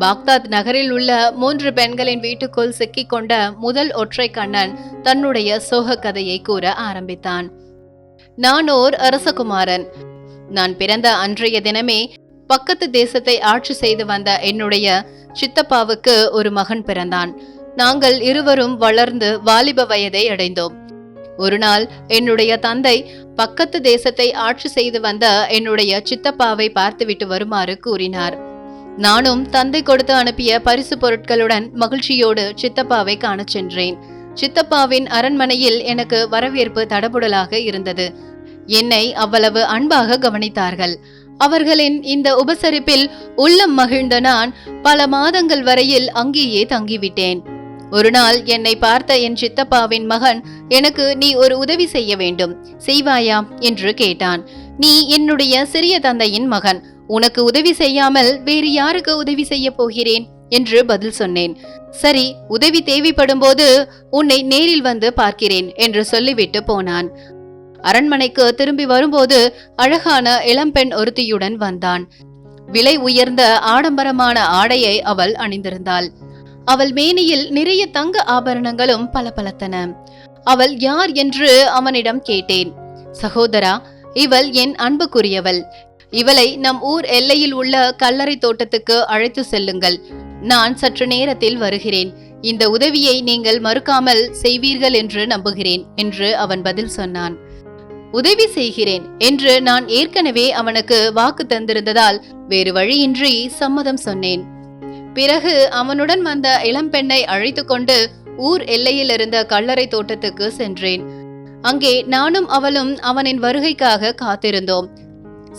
Baghdad நகரில் உள்ள மூன்று பெண்களின் வீட்டுக்குள் சிக்கிக்கொண்ட முதல் ஒற்றை கண்ணன் தன்னுடைய சோக கதையை கூற ஆரம்பித்தான். நான் ஓர் அரசகுமாரன். நான் பிறந்த அன்றைய தினமே பக்கத்து தேசத்தை ஆட்சி செய்து வந்த என்னுடைய சித்தப்பாவுக்கு ஒரு மகன் பிறந்தான். நாங்கள் இருவரும் வளர்ந்து வாலிப வயதை அடைந்தோம். ஒரு நாள் என்னுடைய தந்தை பக்கத்து தேசத்தை ஆட்சி செய்து வந்த என்னுடைய சித்தப்பாவை பார்த்துவிட்டு வருமாறு கூறினார். நானும் தந்தை கொடுத்து அனுப்பிய பரிசு பொருட்களுடன் மகிழ்ச்சியோடு சித்தப்பாவை காணச் சென்றேன். சித்தப்பாவின் அரண்மனையில் எனக்கு வரவேற்பு தடபுடலாக இருந்தது. என்னை அவ்வளவு அன்பாக கவனித்தார்கள். அவர்களின் இந்த உபசரிப்பில் உள்ளம் மகிழ்ந்த நான் பல மாதங்கள் வரையில் அங்கேயே தங்கிவிட்டேன். ஒரு நாள் என்னை பார்த்த என் சித்தப்பாவின் மகன் எனக்கு நீ ஒரு உதவி செய்ய வேண்டும். செய்வாயா? என்று கேட்டான். நீ என்னுடைய சிறிய தந்தையின் மகன். உனக்கு உதவி செய்யாமல் வேறு யாருக்கு உதவி செய்ய போகிறேன்? என்று பதில் சொன்னேன். சரி உதவி தேவைப்படும் போது உன்னை நேரில் வந்து பார்க்கிறேன் என்று சொல்லிவிட்டு போனான். அரண்மனைக்கு திரும்பி வரும்போது அழகான இளம்பெண் ஒருத்தியுடன் வந்தான். விலை உயர்ந்த ஆடம்பரமான ஆடையை அவள் அணிந்திருந்தாள். அவள் மேனியில் நிறைய தங்க ஆபரணங்களும் பளபளத்தன. அவள் யார் என்று அவனிடம் கேட்டேன். சகோதரா இவள் என் அன்புக்குரியவள். இவளை நம் ஊர் எல்லையில் உள்ள கல்லறை தோட்டத்துக்கு அழைத்து செல்லுங்கள். நான் சற்று நேரத்தில் வருகிறேன். இந்த உதவியை நீங்கள் மறுக்காமல் செய்வீர்கள் என்று நம்புகிறேன் என்று அவன் பதில் சொன்னான். உதவி செய்கிறேன் என்று நான் ஏற்கனவே அவனுக்கு வாக்கு தந்திருந்ததால் வேறு வழியின்றி சம்மதம் சொன்னேன். பிறகு அவனுடன் வந்த இளம்பெண்ணை அழைத்து கொண்டு ஊர் எல்லையில் இருந்த கல்லறை தோட்டத்துக்கு சென்றேன். அங்கே நானும் அவளும் அவனின் வருகைக்காக காத்திருந்தோம்.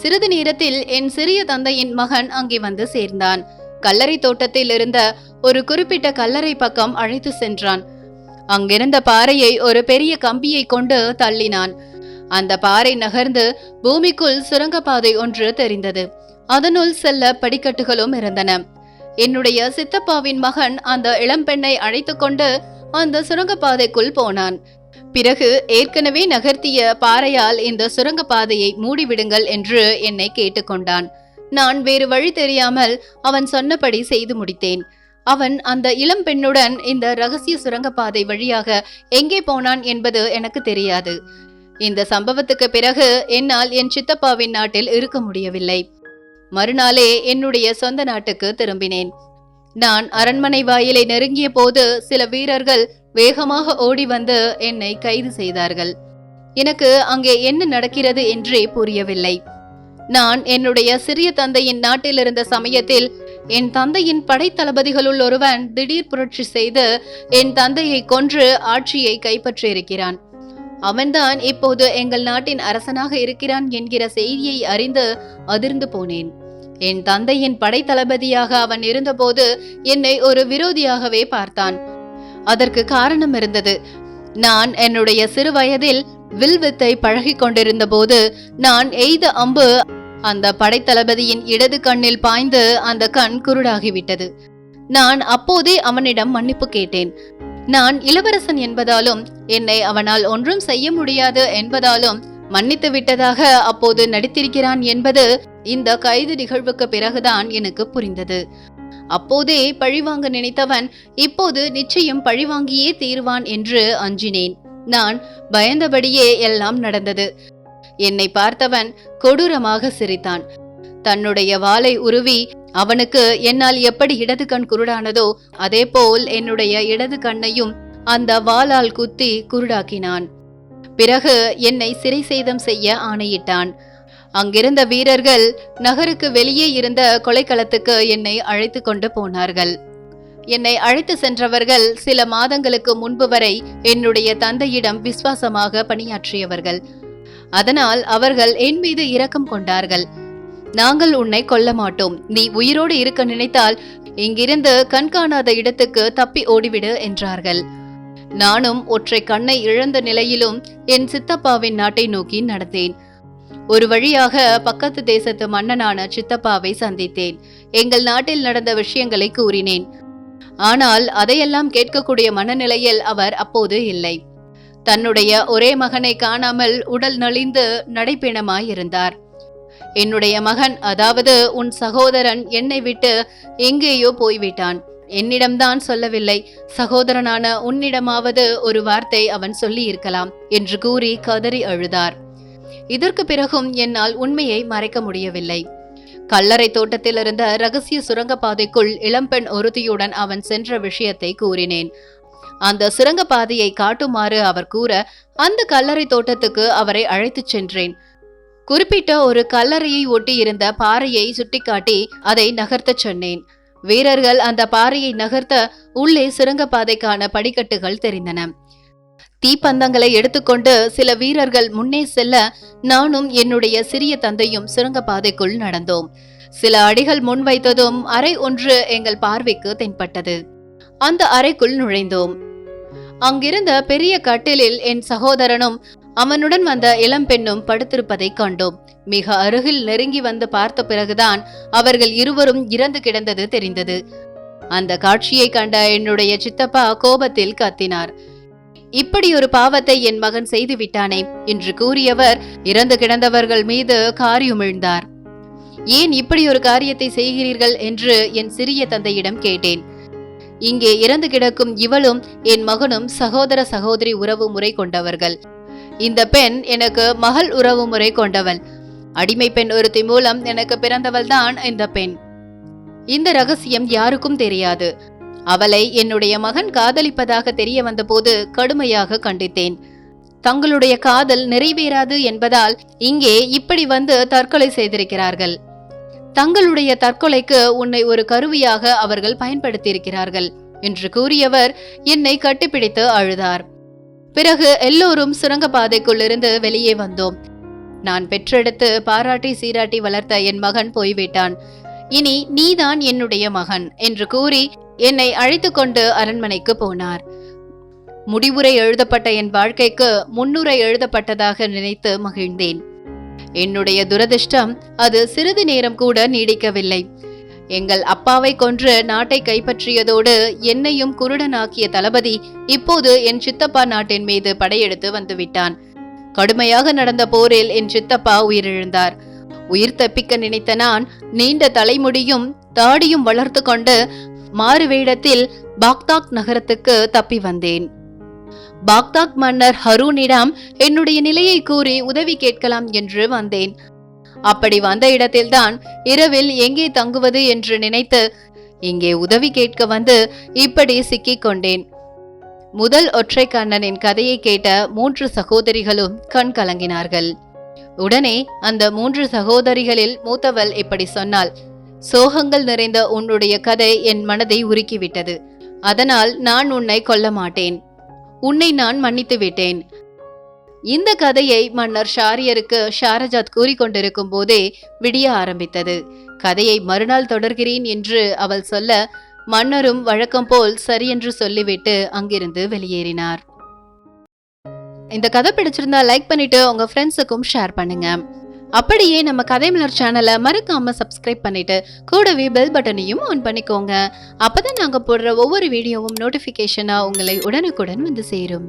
சிறிது நேரத்தில் என் சிறிய தந்தையின் மகன் அங்கே வந்து சேர்ந்தான். கல்லறை தோட்டத்தில் இருந்த ஒரு குறிப்பிட்ட கல்லறை பக்கம் அழைத்து சென்றான். அங்கிருந்த பாறையை ஒரு பெரிய கம்பியை கொண்டு தள்ளினான். அந்த பாறை நகர்ந்து பூமிக்குள் சுரங்கப்பாதை ஒன்று தெரிந்தது. அதனுள் செல்ல படிக்கட்டுகளும் இருந்தன. என்னுடைய சித்தப்பாவின் மகன் அந்த இளம்பெண்ணை அழைத்து கொண்டு அந்த சுரங்கப்பாதைக்குள் போனான். பிறகு ஏற்கனவே நகர்த்திய பாறையால் இந்த சுரங்கப்பாதையை மூடிவிடுங்கள் என்று என்னை கேட்டுக்கொண்டான். நான் வேறு வழி தெரியாமல் அவன் சொன்னபடி செய்து முடித்தேன். அவன் அந்த இளம் பெண்ணுடன் இந்த ரகசிய சுரங்கப்பாதை வழியாக எங்கே போனான் என்பது எனக்கு தெரியாது. இந்த சம்பவத்துக்கு பிறகு என்னால் என் சித்தப்பாவின் நாட்டில் இருக்க முடியவில்லை. மறுநாளே என்னுடைய சொந்த நாட்டுக்கு திரும்பினேன். நான் அரண்மனை வாயிலை நெருங்கிய போது சில வீரர்கள் வேகமாக ஓடி வந்து என்னை கைது செய்தார்கள். எனக்கு அங்கே என்ன நடக்கிறது என்றே புரியவில்லை. நான் என்னுடைய சிறிய தந்தையின் நாட்டில் இருந்த சமயத்தில் என் தந்தையின் படைத்தளபதிகளுள் ஒருவன் திடீர் புரட்சி செய்து என் தந்தையை கொன்று ஆட்சியை கைப்பற்றியிருக்கிறான். அவன்தான் இப்போது எங்கள் நாட்டின் அரசனாக இருக்கிறான் என்கிற செய்தியை அறிந்து அதிர்ந்து போனேன். என் தந்தையின் படைத்தளபதியாக அவன் இருந்தபோது என்னை ஒரு விரோதியாகவே பார்த்தான். அதற்கு காரணம் இருந்தது. நான் என்னுடைய சிறு வயதில் வில்வித்தை பழகிக் கொண்டிருந்த போது நான் எய்த அம்பு அந்த படைத்தளபதியின் இடது கண்ணில் பாய்ந்து அந்த கண் குருடாகிவிட்டது. நான் அப்போதே அவனிடம் மன்னிப்பு கேட்டேன். நான் இளவரசன் என்பதாலும் என்னை அவனால் ஒன்றும் செய்ய முடியாது என்பதாலும் மன்னித்து விட்டதாக அப்போது நடித்திருக்கிறான் என்பது இந்த கைது நிகழ்வுக்கு பிறகுதான் எனக்கு புரிந்தது. அப்போதே பழிவாங்க நினைத்தவன் இப்போது நிச்சயம் பழிவாங்கியே தீருவான் என்று அஞ்சினேன். நான் பயந்தபடியே எல்லாம் நடந்தது. என்னை பார்த்தவன் கொடூரமாக சிரித்தான். தன்னுடைய வாளை உருவி அவனுக்கு என்னால் எப்படி இடது கண் குருடானதோ அதேபோல் என்னுடைய இடது கண்ணையும் அந்த வாளால் குத்தி குருடாக்கினான். பிறகு என்னை சிறை சேதம் செய்ய ஆணையிட்டான். அங்கிருந்த வீரர்கள் நகருக்கு வெளியே இருந்த கொலைக்களத்துக்கு என்னை அழைத்து கொண்டு போனார்கள். என்னை அழைத்து சென்றவர்கள் சில மாதங்களுக்கு முன்பு வரை என்னுடைய தந்தையிடம் விசுவாசமாக பணியாற்றியவர்கள். அதனால் அவர்கள் என் மீது இரக்கம் கொண்டார்கள். நாங்கள் உன்னை கொல்ல மாட்டோம். நீ உயிரோடு இருக்க நினைத்தால் இங்கிருந்து கண்காணாத இடத்துக்கு தப்பி ஓடிவிடு என்றார்கள். நானும் ஒற்றை கண்ணை இழந்த நிலையிலும் என் சித்தப்பாவின் நாட்டை நோக்கி நடந்தேன். ஒரு வழியாக பக்கத்து தேசத்து மன்னனான சித்தப்பாவை சந்தித்தேன். எங்கள் நாட்டில் நடந்த விஷயங்களை கூறினேன். ஆனால் அதையெல்லாம் கேட்கக்கூடிய மனநிலையில் அவர் அப்போது இல்லை. தன்னுடைய ஒரே மகனை காணாமல் உடல் நலிந்து நடைப்பயணமாயிருந்தார். என்னுடைய மகன் அதாவது உன் சகோதரன் என்னை விட்டு எங்கேயோ போய்விட்டான். என்னிடம்தான் சொல்லவில்லை. சகோதரனான உன்னிடமாவது ஒரு வார்த்தை அவன் சொல்லி இருக்கலாம் என்று கூறி கதறி அழுதார். இதற்கு பிறகும் என்னால் உண்மையை மறைக்க முடியவில்லை. கல்லறை தோட்டத்தில் இருந்த ரகசிய சுரங்கப்பாதைக்குள் இளம்பெண் ஒருத்தியுடன் அவன் சென்ற விஷயத்தை கூறினேன். அந்த சுரங்கப்பாதையை காட்டுமாறு அவர் கூற அந்த கல்லறை தோட்டத்துக்கு அவரை அழைத்துச் சென்றேன். குறிப்பிட்ட ஒரு கல்லறையை ஒட்டி இருந்த பாறையை சுட்டிக்காட்டி அதை நகர்த்தச் சொன்னேன். வீரர்கள் அந்த பாறையை நகர்த்த உள்ளே சுரங்கப்பாதைக்கான படிக்கட்டுகள் தெரிந்தன. தீப்பந்தங்களை எடுத்துக்கொண்டு சில வீரர்கள் முன்னே செல்ல நானும் என்னுடைய சிறிய தந்தையும் சுரங்கப்பாதைக்குள் நடந்தோம். சில அடிகள் முன் வைத்ததும் அறை ஒன்று எங்கள் பார்வைக்கு தென்பட்டது. அந்த அறைக்குள் நுழைந்தோம். அங்கிருந்த பெரிய கட்டிலில் என் சகோதரனும் அவனுடன் வந்த இளம்பெண்ணும் படுத்திருப்பதைக் கண்டோம். மிக அருகில் நெருங்கி வந்து பார்த்த பிறகுதான் அவர்கள் இருவரும் இறந்து கிடந்தது தெரிந்தது. அந்த காட்சியை கண்ட என்னுடைய சித்தப்பா கோபத்தில் கத்தினார். இப்படி ஒரு பாவத்தை என் மகன் செய்து விட்டானே என்று கூறியவர் இறந்து கிடந்தவர்கள் மீது காரியுமிழ்ந்தார் ஏன் இப்படி ஒரு காரியத்தை செய்கிறீர்கள் என்று என் சிறிய தந்தையிடம் கேட்டேன். இங்கே இறந்து கிடக்கும் இவளும் என் மகனும் சகோதர சகோதரி உறவு முறை கொண்டவர்கள். இந்த பெண் எனக்கு மகள் உறவு முறை கொண்டவள். அடிமை பெண் ஒருத்தி மூலம் எனக்கு பிறந்தவள்தான் இந்த பெண். இந்த ரகசியம் யாருக்கும் தெரியாது. அவளை என்னுடைய மகன் காதலிப்பதாக தெரிய வந்தபோது கடுமையாக கண்டித்தேன். தங்களுடைய காதல் நிறைவேறாது என்பதால் இங்கே இப்படி வந்து தற்கொலை செய்திருக்கிறார்கள். தங்களுடைய தற்கொலைக்கு உன்னை ஒரு கருவியாக அவர்கள் பயன்படுத்தியிருக்கிறார்கள் என்று கூறியவர் என்னை கட்டிப்பிடித்து அழுதார். பிறகு எல்லோரும் சுரங்கப்பாதைக்குள்ளிருந்து வெளியே வந்தோம். நான் பெற்றெடுத்து பாராட்டி சீராட்டி வளர்த்த என் மகன் போய்விட்டான். இனி நீதான் என்னுடைய மகன் என்று கூறி என்னை அழைத்து கொண்டு அரண்மனைக்கு போனார். முடிவுரை எழுதப்பட்ட என் வாழ்க்கைக்கு முன்னுரை எழுதப்பட்டதாக நினைத்து மகிழ்ந்தேன். என்னுடைய துரதிர்ஷ்டம் அது சிறிது நேரம் கூட நீடிக்கவில்லை. எங்கள் அப்பாவை கொன்று நாட்டை கைப்பற்றியதோடு என்னையும் குருடனாக்கிய தளபதி இப்போது என் சித்தப்பா நாட்டின் மீது படையெடுத்து வந்துவிட்டான். கடுமையாக நடந்த போரில் என் சித்தப்பா உயிரிழந்தார். உயிர் தப்பிக்க நினைத்த நான் நீண்ட தலைமுடியும் தாடியும் வளர்த்து கொண்டு மாறு வேடத்தில் பாக்தாக் நகரத்துக்கு தப்பி வந்தேன். பாக்தாக் மன்னர் ஹரூனிடம் என்னுடைய நிலையை கூறி உதவி கேட்கலாம் என்று வந்தேன். அப்படி வந்த இடத்தில்தான் இரவில் எங்கே தங்குவது என்று நினைத்து இங்கே உதவி கேட்க வந்து இப்படி சிக்கிக் கொண்டேன். முதல் ஒற்றை கண்ணனின் கதையை கேட்ட மூன்று சகோதரிகளும் கண் கலங்கினார்கள். உடனே அந்த மூன்று சகோதரிகளில் மூத்தவள் இப்படி சொன்னாள். சோகங்கள் நிறைந்த உன்னுடைய கதை என் மனதை உருக்கிவிட்டது. அதனால் நான் உன்னை கொல்ல மாட்டேன் உன்னை நான் மன்னித்து விட்டேன். இந்த கதையை மன்னர் ஷாரியருக்கு ஷாரஜாத் கூறிக்கொண்டிருக்கும் போதே விடிய ஆரம்பித்தது. கதையை மறுநாள் தொடர்கிறேன் என்று அவள் சொல்ல மன்னரும் வழக்கம் போல் சரியென்று சொல்லிவிட்டு அங்கிருந்து வெளியேறினார். இந்த கதை பிடிச்சிருந்தா லைக் பண்ணிட்டு உங்க ஃப்ரெண்ட்ஸுக்கும் ஷேர் பண்ணுங்க. அப்படியே நம்ம கதை மலர் சேனலை மறக்காம சப்ஸ்கிரைப் பண்ணிட்டு கூடவே பெல் பட்டனையும் ஆன் பண்ணிக்கோங்க. அப்பதான் நாங்க போடுற ஒவ்வொரு வீடியோவும் நோட்டிபிகேஷனா உங்களை உடனுக்குடன் வந்து சேரும்.